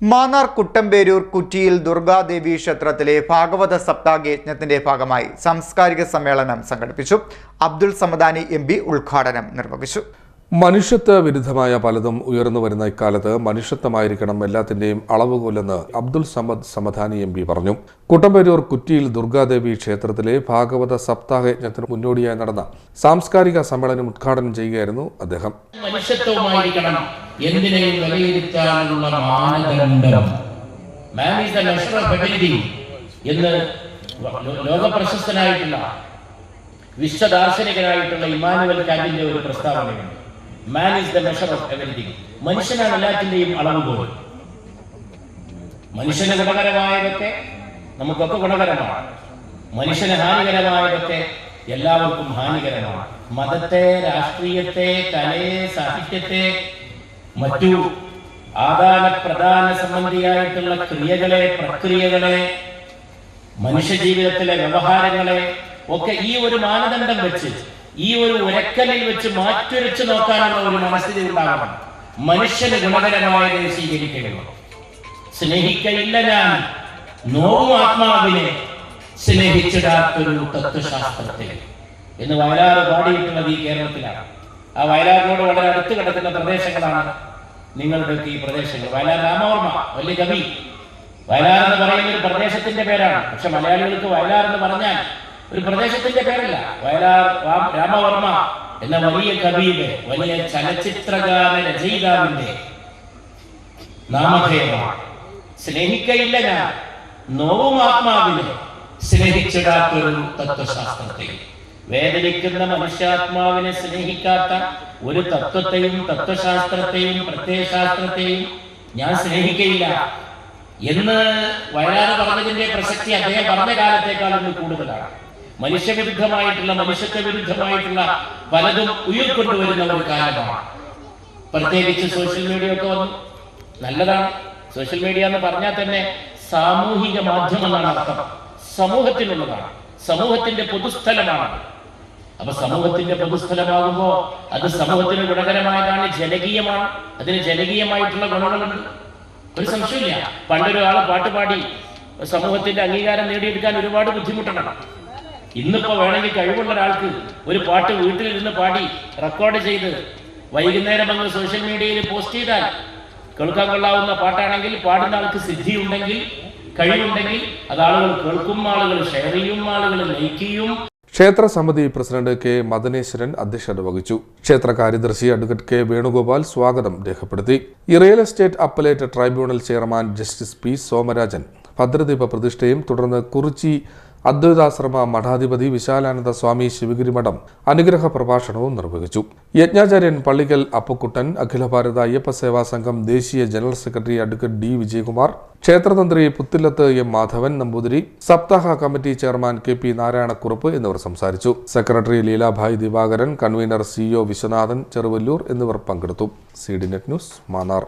മാന്നാർ കുട്ടമ്പേരൂർ കുറ്റിയിൽ ദുർഗാദേവി ക്ഷേത്രത്തിലെ ഭാഗവത സപ്താഹയജ്ഞത്തിന്റെ ഭാഗമായി സാംസ്കാരിക സമ്മേളനം സംഘടിപ്പിച്ചു. അബ്ദുൾ സമദാനി എം ഉദ്ഘാടനം നിർവഹിച്ചു. മനുഷ്യത്വ വിരുദ്ധമായ പലതും ഉയർന്നു വരുന്ന ഇക്കാലത്ത് മനുഷ്യത്വമായിരിക്കണം എല്ലാത്തിന്റെയും അളവുകോലെന്ന് അബ്ദുൽ സമദ് സമധാനി എം പി പറഞ്ഞു. കുട്ടമ്പരൂർ കുറ്റിയിൽ ദുർഗാദേവി ക്ഷേത്രത്തിലെ ഭാഗവത സപ്താഹ യജ്ഞത്തിന് മുന്നോടിയായി നടന്ന സാംസ്കാരിക സമ്മേളനം ഉദ്ഘാടനം ചെയ്യുകയായിരുന്നു അദ്ദേഹം. എന്ന് വിശ്വദാർശനികനായിട്ടുള്ള ഇമാനുവൽ കാന്റിന്റെ ഒരു പ്രസ്താവനയുണ്ട്. Man is the measure of everything മനുഷ്യനാണ് എല്ലാത്തിന്റെയും അളവുകോൽ മനുഷ്യന് ഗുണകരമായതൊക്കെ നമുക്കൊക്കെ ഗുണകരമാണ്. മനുഷ്യന് ഹാനികരമായതൊക്കെ എല്ലാവർക്കും ഹാനികരമാണ്. മതത്തെ രാഷ്ട്രീയത്തെ കലയെ സാഹിത്യത്തെ മറ്റു ആദാന പ്രധാന സംബന്ധിയായിട്ടുള്ള ക്രിയകളെ പ്രക്രിയകളെ മനുഷ്യജീവിതത്തിലെ വ്യവഹാരങ്ങളെ ഒക്കെ ഈ ഒരു മാനദണ്ഡം വെച്ച് ഈ ഒരു ഉരക്കലിൽ വെച്ച് മാറ്റുരച്ച് നോക്കാനുള്ള ഒരു മനസ്ഥിതി ഉണ്ടാകണം. മനുഷ്യന് ഗുണകരമായത് സ്വീകരിക്കുന്നു സ്നേഹിക്കയില്ല ഞാൻ. നോവും ആത്മാവിനെ സ്നേഹിച്ചിടാത്തൊരു തത്വശാസ്ത്രത്തെ എന്ന് വയലാർ പാടിയിട്ടുള്ളത് ഈ കേരളത്തിലാണ്. ആ വയലാറിനോട് വളരെ അടുത്ത് കിടക്കുന്ന പ്രദേശങ്ങളാണ് നിങ്ങളുടെ ഈ പ്രദേശങ്ങൾ. വയലാർ രാമവർമ്മ വലിയ കവി. വയലാർ എന്ന് പറയുന്ന ഒരു പ്രദേശത്തിന്റെ പേരാണ്. പക്ഷെ മലയാളികൾക്ക് വയലാർ എന്ന് പറഞ്ഞാൽ ഒരു പ്രദേശത്തിന്റെ പേരല്ല. വയലാർ രാമവർമ്മ എന്ന വലിയ കവിയുടെ വലിയ ചലച്ചിത്രഗാന രചയിതാവിന്റെ നാമധേയമാണ്. സ്നേഹിക്കയില്ല ഞാൻ. നോവും ആത്മാവിനെ സ്നേഹിച്ചിടാത്തൊരു തത്വശാസ്ത്രത്തെ വേദനിക്കുന്ന മനുഷ്യാത്മാവിനെ സ്നേഹിക്കാത്ത ഒരു തത്വത്തെയും തത്വശാസ്ത്രത്തെയും പ്രത്യയശാസ്ത്രത്തെയും ഞാൻ സ്നേഹിക്കയില്ല. എന്ന് വയനാട് പറഞ്ഞതിന്റെ പ്രസക്തി അദ്ദേഹം പറഞ്ഞ കാലത്തേക്കാൾ ഇന്ന് കൂടുതലാണ്. മനുഷ്യവിരുദ്ധമായിട്ടുള്ള മനുഷ്യത്വ വിരുദ്ധമായിട്ടുള്ള പലതും ഉയർക്കൊണ്ടുവരുന്ന ഒരു കാലമാണ്. പ്രത്യേകിച്ച് സോഷ്യൽ മീഡിയ ഒക്കെ വന്നു. നല്ലതാണ്. സോഷ്യൽ മീഡിയ എന്ന് പറഞ്ഞാൽ തന്നെ സാമൂഹിക മാധ്യമമാണ് അർത്ഥം. സമൂഹത്തിനുള്ളതാണ് സമൂഹത്തിന്റെ പൊതുസ്ഥലമാണ്. അപ്പൊ സമൂഹത്തിന്റെ പൊതുസ്ഥലമാകുമ്പോ അത് സമൂഹത്തിന് ഗുണകരമായതാണ് ജനകീയമാണ്. അതിന് ജനകീയമായിട്ടുള്ള ഗുണങ്ങളുണ്ട്. ഒരു സംശയമില്ല പണ്ടൊരാൾ പാട്ടുപാടി സമൂഹത്തിന്റെ അംഗീകാരം നേടിയെടുക്കാൻ ഒരുപാട് ബുദ്ധിമുട്ടണം ഇന്നിപ്പോ വേണമെങ്കിൽ കഴിവുള്ള ഒരാൾക്ക് ഒരു പാട്ട് വീട്ടിലിരുന്ന് പാടി റെക്കോർഡ് ചെയ്ത് വൈകുന്നേരം അങ്ങ് സോഷ്യൽ മീഡിയയിൽ പോസ്റ്റ് ചെയ്താൽ കേൾക്കാൻ കൊള്ളാവുന്ന പാട്ടാണെങ്കിൽ പാടുന്ന ആൾക്ക് സിദ്ധി ഉണ്ടെങ്കിൽ കഴിവുണ്ടെങ്കിൽ അത് ആളുകൾ കേൾക്കും ആളുകൾ ഷെയർ ചെയ്യും ആളുകൾ ലൈക്ക് ചെയ്യും. ക്ഷേത്ര സമിതി പ്രസിഡന്റ് കെ മദനേശ്വരൻ അധ്യക്ഷത വഹിച്ചു. ക്ഷേത്ര കാര്യദർശി അഡ്വക്കേറ്റ് കെ വേണുഗോപാൽ സ്വാഗതം രേഖപ്പെടുത്തി. Real estate appellate tribunal chairman justice P Somarajan ഭദ്രദീപ പ്രതിഷ്ഠയും തുടർന്ന് കുറിച്ചി അദ്വൈതാശ്രമ മഠാധിപതി വിശാലാനന്ദ സ്വാമി ശിവഗിരി മഠം അനുഗ്രഹ പ്രഭാഷണവും നിർവഹിച്ചു. യജ്ഞാചാര്യൻ പള്ളിക്കൽ അപ്പക്കുട്ടൻ അഖില ഭാരത അയ്യപ്പ സേവാ സംഘം ദേശീയ general secretary advocate D Vijayakumar ക്ഷേത്രതന്ത്രി Puthillathu M Madhavan Namboothiri സപ്താഹ committee chairman K P Narayanakurup എന്നിവർ സംസാരിച്ചു. Secretary Leelabhai Divakaran convener C O Viswanathan Cheruvallur എന്നിവർ പങ്കെടുത്തു. C D net news Mannar.